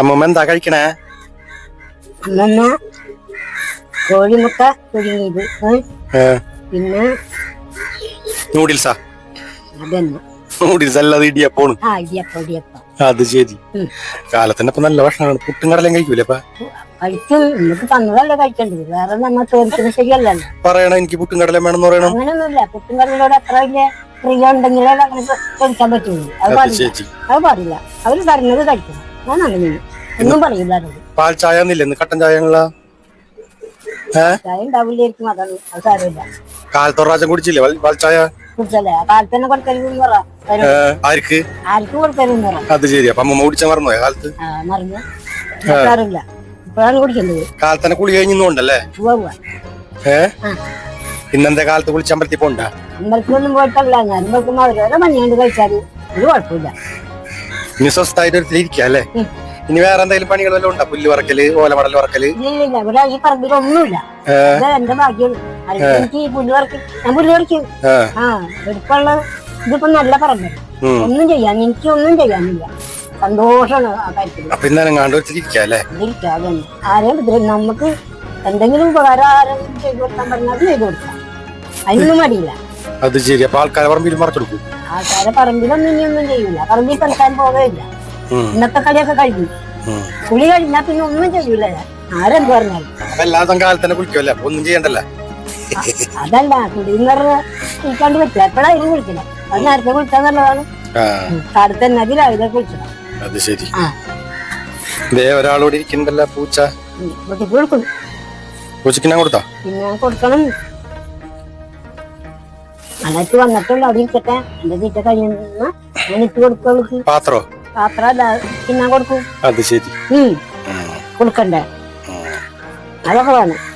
അമ്മമ്മ എന്താ കഴിക്കണേ? അമ്മമ്മ കോഴിമുട്ട പുഴുങ്ങിയത്. പിന്നെ നൂഡിൽസാ? അതന്നെ. നൂഡിൽസ് അല്ലാതെ ഇടിയപ്പോണ് അത് ശരി. കാലത്തിന്റെ ഇപ്പൊ നല്ല ഭക്ഷണമാണ്. പുട്ടും കടലും കഴിക്കൂലേ പറയണ എനിക്ക് പുട്ടും കടലും വേണമെന്ന് പറയണം. പുട്ടും കറികളോട് അത്ര വലിയ പ്രിയ ഉണ്ടെങ്കിലേ കഴിക്കാൻ പറ്റുള്ളൂ. അത് പാടില്ല. അവർ തരുന്നത് കഴിക്കണം. ഞാൻ അങ്ങനെ ഒന്നും പറയില്ല പാൽ ചായ കട്ടൻ ചായ ചായ ഉണ്ടാവില്ലായിരിക്കും. അതാണ് അത് സാരമില്ല കാലത്ത് പ്രാവശ്യം കുടിച്ചില്ലേ? പാൽ- ചായ? കുടിച്ചല്ലേ? ആ കാലത്ത് തന്നെ കൊടുക്കരുതെന്ന് പറ. ആർക്ക്? ആർക്കും കൊടുക്കരുതെന്ന് പറ. അത് ശരി അപ്പൊ അമ്മ കുടിച്ചാൽ മറന്നു? കാലത്ത്? ആ മറിഞ്ഞ് സാരമില്ല ഇപ്പോഴാണ് കുടിക്കേണ്ടത്. കാലത്ത് തന്നെ കുളി കഴിഞ്ഞുണ്ടല്ലേ. ഏ? ആ. ഇന്നെന്താ കാലത്ത് കുളിച്ച് അമ്പലത്തിൽ പോണ്ട? അമ്പലത്തിലൊന്നും പോയിട്ടല്ല. അവരോരെ ഒരു കുഴപ്പമില്ല. ഇനി സ്വസ്ഥായിട്ട് ഒരു ഇരിക്കുക അല്ലേ. ഇനി വേറെ എന്തെങ്കിലും പണികൾ വല്ലതും ഉണ്ടോ? പുല്ല് പറക്കൽ ഓലമടൽ പറക്കൽ ഇല്ല ഇവിടെ ഈ പറമ്പിലൊന്നുമില്ല എന്റെ ഭാഗ്യം അല്ലെങ്കിൽ എനിക്ക് ഈ പുല്ല് പറിക്കും ഞാൻ പുല്ല് പറിക്കും. ഏ, ആ എടുപ്പുള്ള ഇതിപ്പോ നല്ല പറമ്പ്. ഒന്നും ചെയ്യാൻ എനിക്ക് ഒന്നും ചെയ്യാനില്ല സന്തോഷമാണ് ആരെയും നമുക്ക് എന്തെങ്കിലും ഉപകാരം ആരെങ്കിലും ചെയ്തു കൊടുക്കാൻ പറഞ്ഞാൽ അത് ചെയ്തു കൊടുക്കാം. അതിനൊന്നും മടിയില്ല. അത് ശരി. അപ്പൊ ആൾക്കാരെ പറമ്പിൽ മറച്ചെടുക്കും ആൾക്കാരെ പറമ്പിലൊന്നും ഇനിയൊന്നും ചെയ്യൂല. പറമ്പിൽ കളിക്കാൻ പോവുകയില്ല ഇന്നത്തെ കളിയൊക്കെ കഴിഞ്ഞു. കുളി കഴിഞ്ഞാ പിന്നെ ഒന്നും ചെയ്യൂല. ആരെന്ത് പറഞ്ഞാലും. അപ്പൊ എല്ലാ ദിവസം കാലത്ത് തന്നെ കുളിക്കുമല്ലേ ഒന്നും ചെയ്യണ്ടല്ല? അതല്ല. കുളി എന്ന് പറഞ്ഞ കുളിക്കാണ്ട് പറ്റില്ല. എപ്പോഴായാലും കുളിക്കണം അത് നേരത്തെ കുളിക്കാൻ നല്ലതാണ്. കാലത്ത് തന്നെ രാവിലെ കുളിക്കണം അത് ശരി. ദേ ഒരാളോട് ഇരിക്കണ്ടല്ലോ പൂച്ച. കൊടുക്കും. പൂച്ചക്ക് ഞാൻ കൊടുത്താ? പിന്നെ കൊടുക്കണം. അനക്ക് വന്നിട്ടുള്ള. അവിടെ ഇരിക്കട്ടെ. എന്റെ തീറ്റ കഴിഞ്ഞ ഞാൻ ഇട്ട് കൊടുക്കുള്ളൂ പാത്രോ? പാത്രമല്ല തിന്നാൻ കൊടുക്കും. അത് ശരി. കൊടുക്കണ്ടേ. അതൊക്കെ വേണം.